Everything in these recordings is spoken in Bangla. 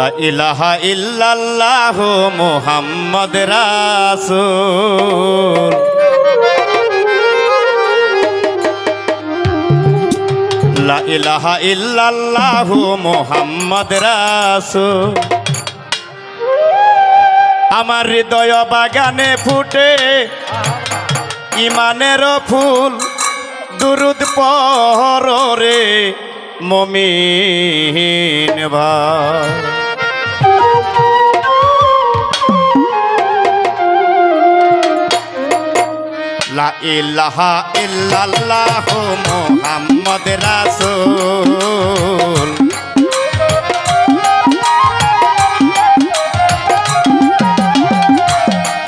ইলাহা ইল্লাল্লাহ মুহাম্মদ রাসূল। লা ইলাহা ইল্লাল্লাহ মুহাম্মদ রাসূল। আমার হৃদয় বাগানে ফুটে ইমানের ফুল, দুরুদ পরে মমিন ভাই। লা ইলাহা ইল্লাল্লাহ মুহাম্মদ রাসূল।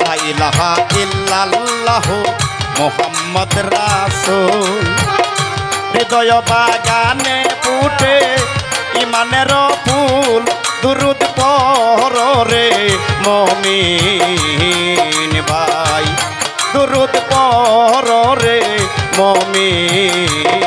লা ইলাহা ইল্লাল্লাহ মুহাম্মদ রাসূল। হৃদয় বাগানে ফুটে ইমানের মমিন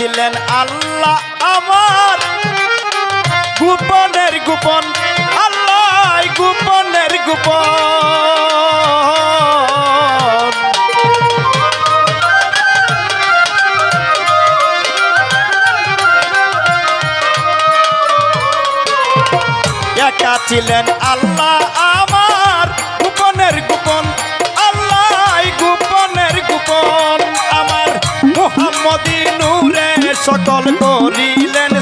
ছিলেন আল্লাহ আমার। গোপনের গোপন আল্লাহ গোপনের গোপন। একা ছিলেন আল্লাহ সকল করিলেন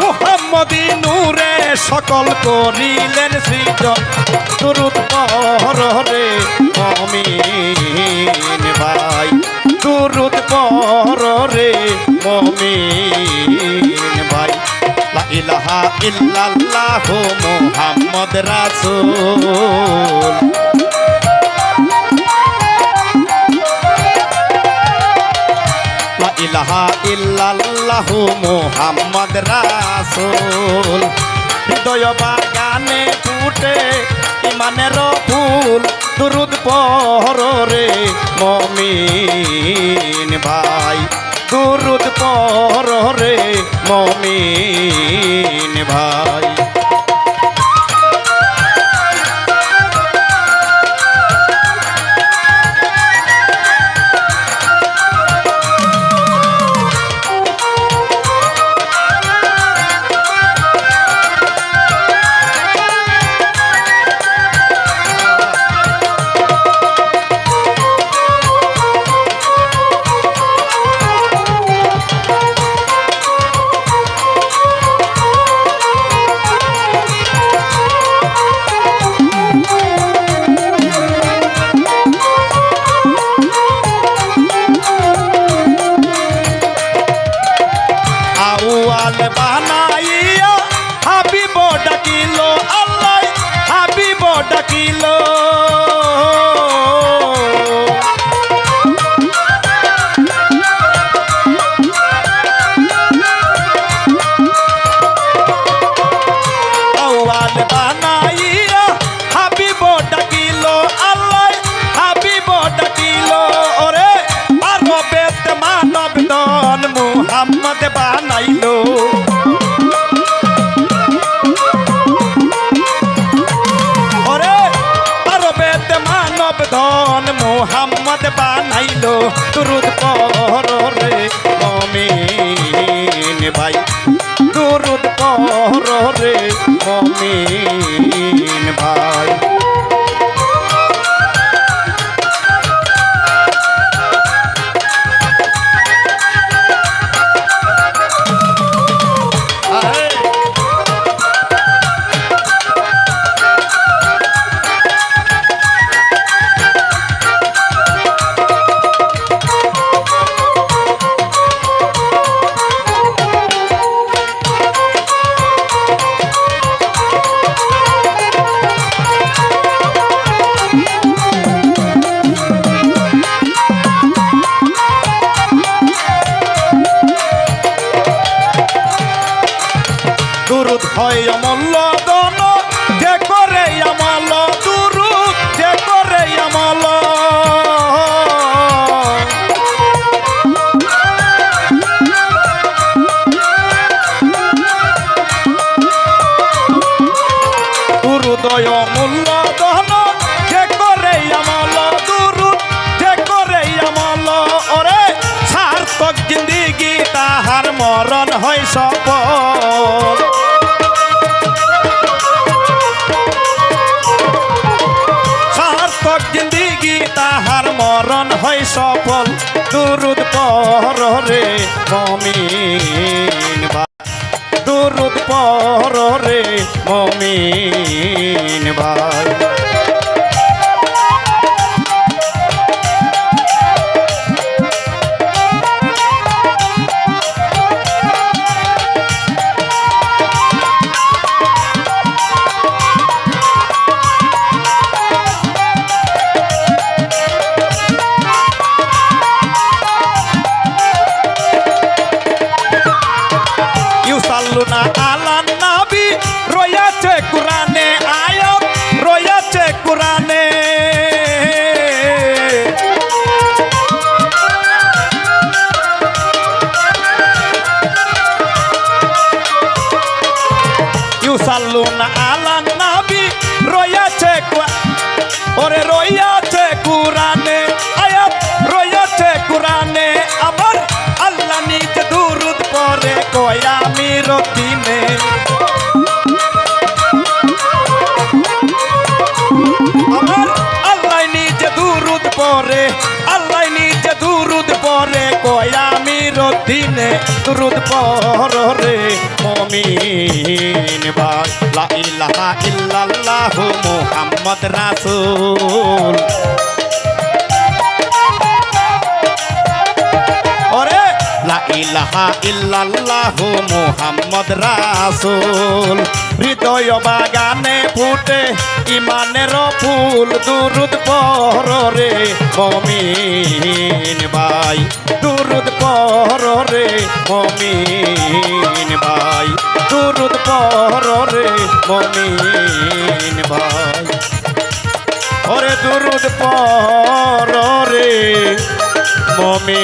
মুহাম্মদি নূরে সকল করিলেন সৃজন। দুরুদ মমিন ভাই। দুরুদ মমিন ভাই। ইলাহা ইল্লাল্লাহ মুহাম্মদ রাসূল। লা ইলাহা ইল্লাল্লাহ মুহাম্মদ রাসূল। হৃদয় বাগানে ফুটে ইমানের ফুল, দুরুদ পহরে মমিন ভাই। দুরুদ পহরে মমিন ভাই। ডাকিল Круто. মরণ হয় সফল দুরুদ পর বা দুরুদ পর রে মমিন ভাই ইউসাল্লুনা আলান নাবি রয়াছে কুরআনে আয়াত রয়াছে কুরআনে। ইউসাল্লুনা মিরতিনে দুরুদ পরে মমিন বাস লা ইলাহা ইল্লাল্লাহু মুহাম্মদ রাসূল। লা ইলাহা ইল্লাল্লাহু মুহাম্মদ রাসূল। হৃদয় বাগানে ফুটে ইমানের ফুল দুরুদ পর মমিন ভাই, দুরুদ পর মমিন ভাই, দুরুদ পর মমিন ভাই। ওরে দুরুদ পর মমে